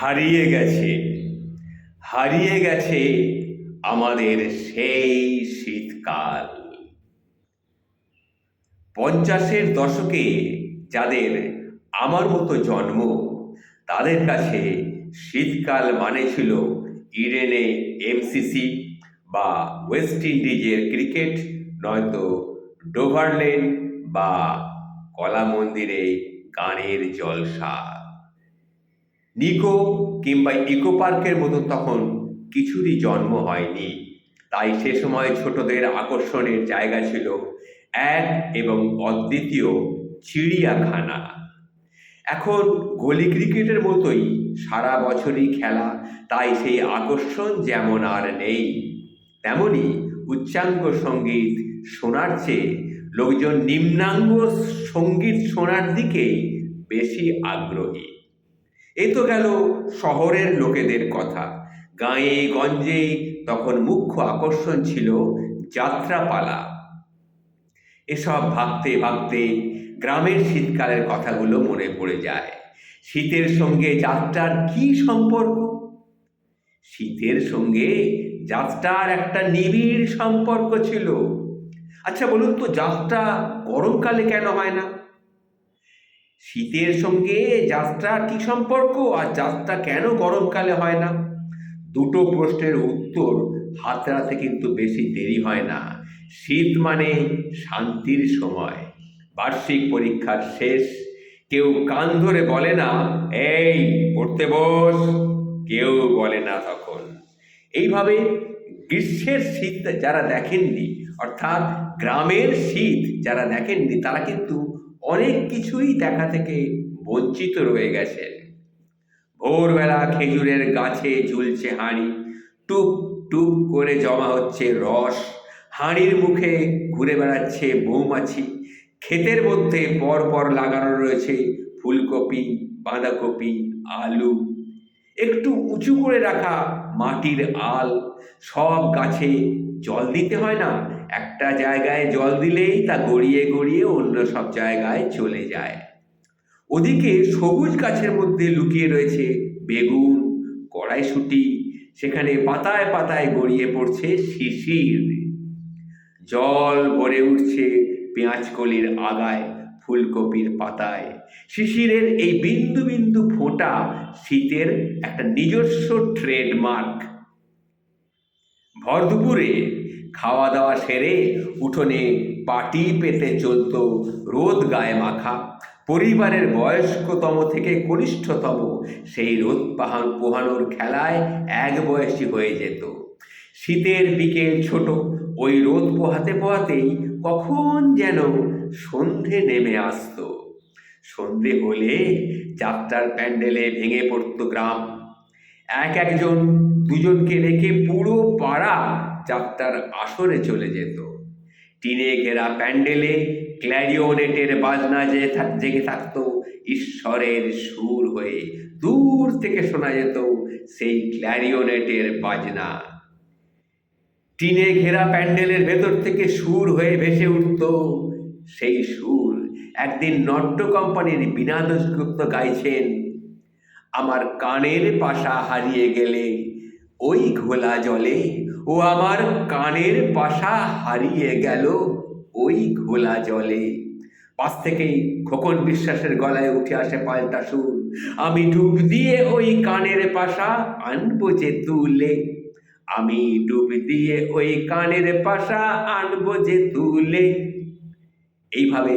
হারিয়ে গেছে। হারিয়ে গেছে আমাদের সেই শীতকাল। পঞ্চাশের দশকে যাদের আমার মতো জন্ম, তাদের কাছে শীতকাল মানে ছিল ইডেনে এমসিসি বা ওয়েস্ট ইন্ডিজের ক্রিকেট, নয়তো ডোভারলেন বা কলা মন্দিরে গানের জলসা। নিকো কিংবা ইকো পার্কের মতো তখন কিছুরই জন্ম হয়নি। তাই সে সময় ছোটদের আকর্ষণের জায়গা ছিল এক এবং অদ্বিতীয় চিড়িয়াখানা। এখন গলি ক্রিকেটের মতোই সারা বছরই খেলা, তাই সেই আকর্ষণ যেমন আর নেই, তেমনি উচ্চাঙ্গ সংগীত শোনার চেয়ে লোকজন নিম্নাঙ্গ সংগীত শোনার দিকেই বেশি আগ্রহী। এ তো গেল শহরের লোকেদের কথা। গাঁয়ে গঞ্জে তখন মুখ্য আকর্ষণ ছিল যাত্রাপালা। এসব ভাবতে ভাবতে গ্রামের শীতকালের কথাগুলো মনে পড়ে যায়। শীতের সঙ্গে যাত্রার কি সম্পর্ক? শীতের সঙ্গে যাত্রার একটা নিবিড় সম্পর্ক ছিল। আচ্ছা বলুন তো, যাত্রা গরমকালে কেন হয় না? শীতের সঙ্গে যাত্রার কি সম্পর্ক আর যাত্রা কেন গরমকালে হয় না? দুটো প্রশ্নের উত্তর হাতড়াতে কিন্তু বেশি দেরি হয় না। শীত মানে শান্তির সময়। বার্ষিক পরীক্ষার শেষ। কেউ কান ধরে বলে না, এই, পড়তে বস। কেউ বলে না তখন। এইভাবে গ্রীষ্মের শীত যারা দেখেননি, অর্থাৎ গ্রামের শীত যারা দেখেননি, তারা কিন্তু অনেক কিছুই দেখা থেকে বঞ্চিত রয়ে গেছেন ভোরবেলা খেজুরের গাছে ঝুলছে হাঁড়ি, টুপ টুপ করে জমা হচ্ছে রস, হাঁড়ির মুখে ঘুরে বেড়াচ্ছে মৌমাছি, ক্ষেতের মধ্যে পর পর লাগানো রয়েছে ফুলকপি, বাঁধাকপি, আলু। একটু উঁচু করে রাখা মাটির আল, সব গাছে জল দিতে হয় না? একটা জায়গায় জল দিলেই তা গড়িয়ে গড়িয়ে অন্য সব জায়গায় চলে যায়। ওদিকে সবুজ গাছের মধ্যে লুকিয়ে রয়েছে বেগুন, কড়াইশুঁটি, সেখানে পাতায় পাতায় গড়িয়ে পড়ছে শিশির। জল ভরে উঠছে পেঁয়াজকলির আগায়, ফুলকপির পাতায়। শিশিরের এই বিন্দু বিন্দু ফোঁটা শীতের একটা নিজস্ব ট্রেডমার্ক ভর দুপুরে। খাওয়া দাওয়া সেরে উঠোনে পাটি পেতে চলত রোদ গায়ে মাখা। পরিবারের বয়স্কতম থেকে কনিষ্ঠতম সেই রোদ পাহান পোহানোর খেলায় এক বয়সী হয়ে যেত। শীতের বিকেল ছোট, ওই রোদ পোহাতে পোহাতেই কখন যেন সন্ধে নেমে আসতো। সন্ধে হলে যাত্রার প্যান্ডেলে ভেঙে পড়তো গ্রাম। এক একজন দুজনকে রেখে পুরো পাড়া যাত্রার আসরে চলে যেত। টিনে ঘেরা প্যান্ডেলে ক্ল্যারিওনেটের বাজনা যে জেগে থাকতো, ঈশ্বরের সুর হয়ে দূর থেকে শোনা যেত সেই ক্ল্যারিওনেটের বাজনা। টিনে ঘেরা প্যান্ডেলের ভেতর থেকে সুর হয়ে ভেসে উঠত সেই সুর। একদিন নট্য কোম্পানির বিনা দাশগুপ্ত গাইছেন, আমার কানের পাশা হারিয়ে গেলে ওই ঘোলা জলে ও আমার কানের পাশা হারিয়ে গেল ওই ঘোলা জলে। পাশ থেকেই খোকন বিশ্বাসের গলায় উঠে আসে পাল্টা সুর। আমি ডুব দিয়ে ওই কানের পাশা আনব যে তুলে আমি ডুব দিয়ে ওই কানের পাশা আনব যে তুলে এইভাবে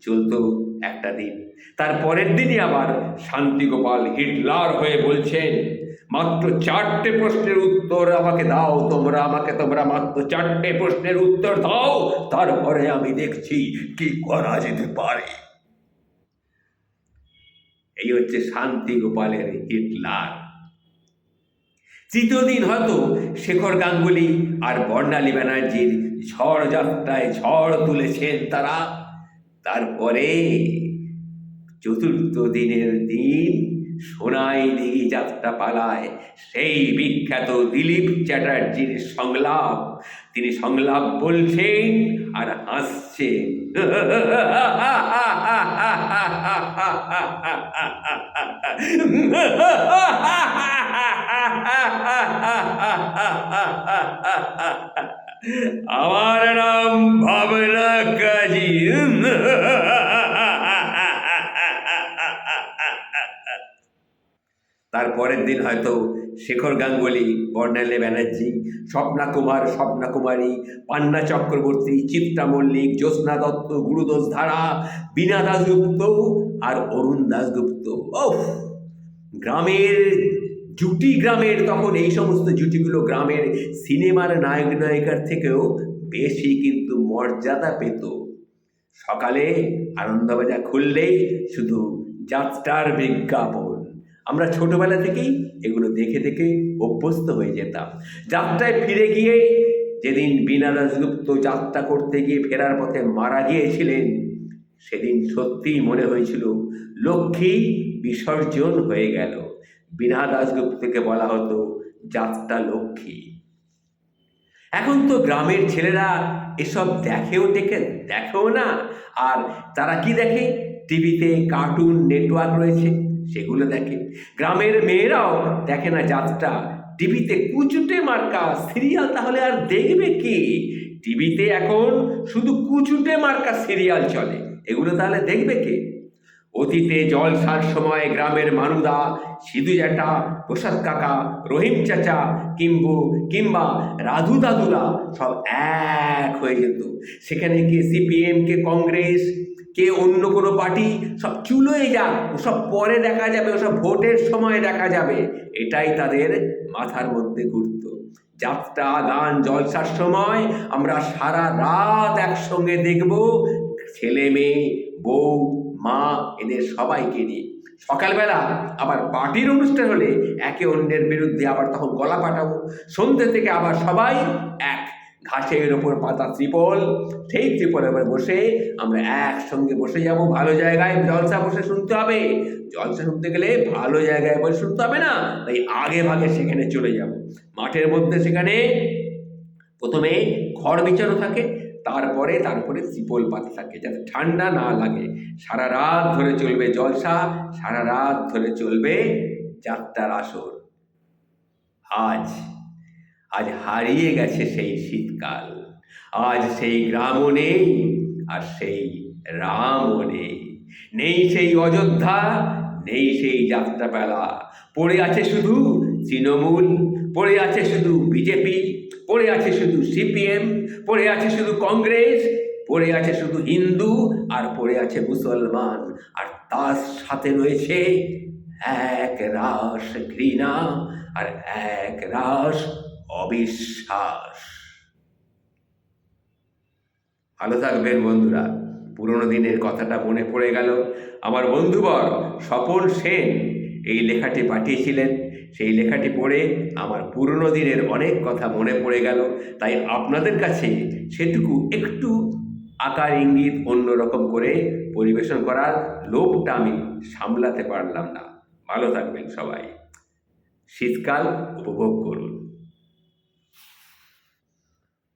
চলতো একটা দিন। তার পরের দিনই আবার শান্তিগোপাল হিটলার হয়ে বলছেন মাত্র চারটে প্রশ্নের উত্তর আমাকে দাও তোমরা, আমাকে তোমরা মাত্র চারটে প্রশ্নের উত্তর দাও। তারপরে আমি দেখছি কি করা যেতে পারে। এই হচ্ছে শান্তি গোপালের হিটলার। তৃতীয় দিন হয়তো শেখর গাঙ্গুলি আর বর্ণালী ব্যানার্জির ঝড় যাত্রায় ঝড় তুলেছেন তারা। তারপরে চতুর্থ দিনের দিন সোনাই দিঘি যাত্রা পালায়। সেই বিখ্যাত দিলীপ চ্যাটার্জির সংলাপ। তিনি সংলাপ বলছেন আর হাসছেন। আমার নাম ভাবনা কাজী। তারপরের দিন হয়তো শেখর গাঙ্গুলি, বর্ণালী ব্যানার্জি স্বপ্না কুমার স্বপ্না কুমারী পান্না চক্রবর্তী, চিত্রা মল্লিক, জ্যোৎস্না দত্ত গুরুদোষ ধারা, বীণা দাসগুপ্ত আর অরুণ দাসগুপ্ত ওফ গ্রামের, জুটি গ্রামের তখন এই সমস্ত জুটিগুলো গ্রামের সিনেমার নায়ক নায়িকার থেকেও বেশি কিন্তু মর্যাদা পেত। সকালে আনন্দবাজার খুললেই শুধু যাত্রার বিজ্ঞাপন। আমরা ছোটবেলা থেকেই এগুলো দেখে দেখে অভ্যস্ত হয়ে যেতাম। যাত্রায় ফিরে গিয়ে যেদিন বীণা দাসগুপ্ত যাত্রা করতে গিয়ে ফেরার পথে মারা গিয়েছিলেন, সেদিন সত্যিই মনে হয়েছিল লক্ষ্মী বিসর্জন হয়ে গেল। বীণা দাসগুপ্তকে বলা হতো যাত্রা লক্ষ্মী। এখন তো গ্রামের ছেলেরা এসব দেখেও দেখে, দেখেও না। আর তারা কি দেখে? টিভিতে কার্টুন নেটওয়ার্ক রয়েছে। সেগুলো দেখে। গ্রামের মেয়েরাও দেখে না যাত্রা টিভিতে কুচুটে মার্কা সিরিয়াল তাহলে আর দেখবে কি? টিভিতে এখন শুধু কুচুটে মার্কা সিরিয়াল চলে। এগুলো তাহলে দেখবে কে? অতীতে জলসার সময় গ্রামের মানুদা সিধু জ্যাঠা, প্রসাদ কাকা, রহিম চাচা, কিম্বু কিংবা রাধু দাদুরা সব এক হয়ে যেত। সেখানে কে সিপিএম কে কংগ্রেস কে অন্য কোনো পার্টি, সব চুলোয় যাক, ওসব পরে দেখা যাবে, ওসব ভোটের সময় দেখা যাবে। এটাই তাদের মাথার মধ্যে ঘুরত। যাত্রা, গান, জলসার সময় আমরা সারা রাত একসঙ্গে দেখব ছেলে মেয়ে, বউ, মা, এদের সবাইকে নিয়ে। সকালবেলা আবার পার্টির অনুষ্ঠান হলে একে অন্যের বিরুদ্ধে আবার তখন গলা পাঠাবো। সন্ধ্যে থেকে আবার সবাই এক। ঘাসের ওপর পাতা ত্রিপল, সেই ত্রিপলের উপর বসে আমরা একসঙ্গে বসে যাব, ভালো জায়গায় জলসা বসে শুনতে হবে। জলসা শুনতে গেলে ভালো জায়গায় বসে শুনতে হবে না? তাই আগে ভাগে সেখানে চলে যাব। মাঠের মধ্যে সেখানে প্রথমে খড় বিছানো থাকে, তারপরে তারপরে ত্রিপল পাতা থাকে, যাতে ঠান্ডা না লাগে। সারা রাত ধরে চলবে জলসা, সারা রাত ধরে চলবে যাত্রার আসর। আজ আজ হারিয়ে গেছে সেই শীতকাল। আজ সেই গ্রামও নেই আর সেই রামও নেই। নেই সেই অযোধ্যা, নেই সেই যাত্রাপালা পড়ে আছে শুধু তৃণমূল, পড়ে আছে শুধু বিজেপি, পড়ে আছে শুধু সিপিএম, পড়ে আছে শুধু কংগ্রেস, পড়ে আছে শুধু হিন্দু আর পড়ে আছে মুসলমান। আর তার সাথে রয়েছে এক রাস ঘৃণা আর এক রাস অবিশ্বাস। ভালো থাকবেন বন্ধুরা। পুরনো দিনের কথাটা মনে পড়ে গেল। আমার বন্ধুবর স্বপন সেন এই লেখাটি পাঠিয়েছিলেন। সেই লেখাটি পড়ে আমার পুরনো দিনের অনেক কথা মনে পড়ে গেল। তাই আপনাদের কাছে সেটুকু একটু আকার ইঙ্গিত অন্যরকম করে পরিবেশন করার লোভটা আমি সামলাতে পারলাম না। ভালো থাকবেন সবাই। শীতকাল উপভোগ